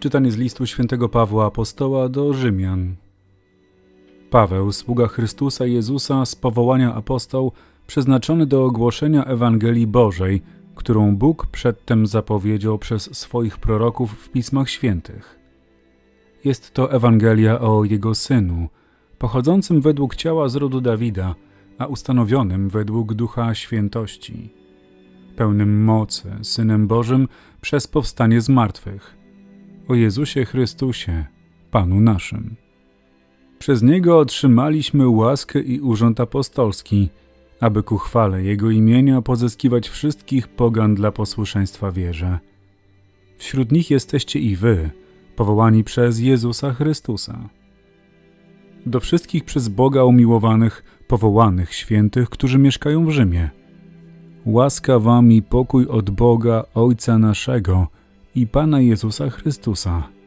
Czytanie z listu świętego Pawła Apostoła do Rzymian. Paweł, sługa Chrystusa Jezusa z powołania apostoł, przeznaczony do ogłoszenia Ewangelii Bożej, którą Bóg przedtem zapowiedział przez swoich proroków w Pismach Świętych. Jest to Ewangelia o Jego Synu, pochodzącym według ciała z rodu Dawida, a ustanowionym według Ducha Świętości, pełnym mocy, Synem Bożym przez powstanie z martwych, o Jezusie Chrystusie, Panu naszym. Przez Niego otrzymaliśmy łaskę i urząd apostolski, aby ku chwale Jego imienia pozyskiwać wszystkich pogan dla posłuszeństwa wierze. Wśród nich jesteście i wy, powołani przez Jezusa Chrystusa. Do wszystkich przez Boga umiłowanych, powołanych świętych, którzy mieszkają w Rzymie. Łaska wam i pokój od Boga Ojca naszego i Pana Jezusa Chrystusa.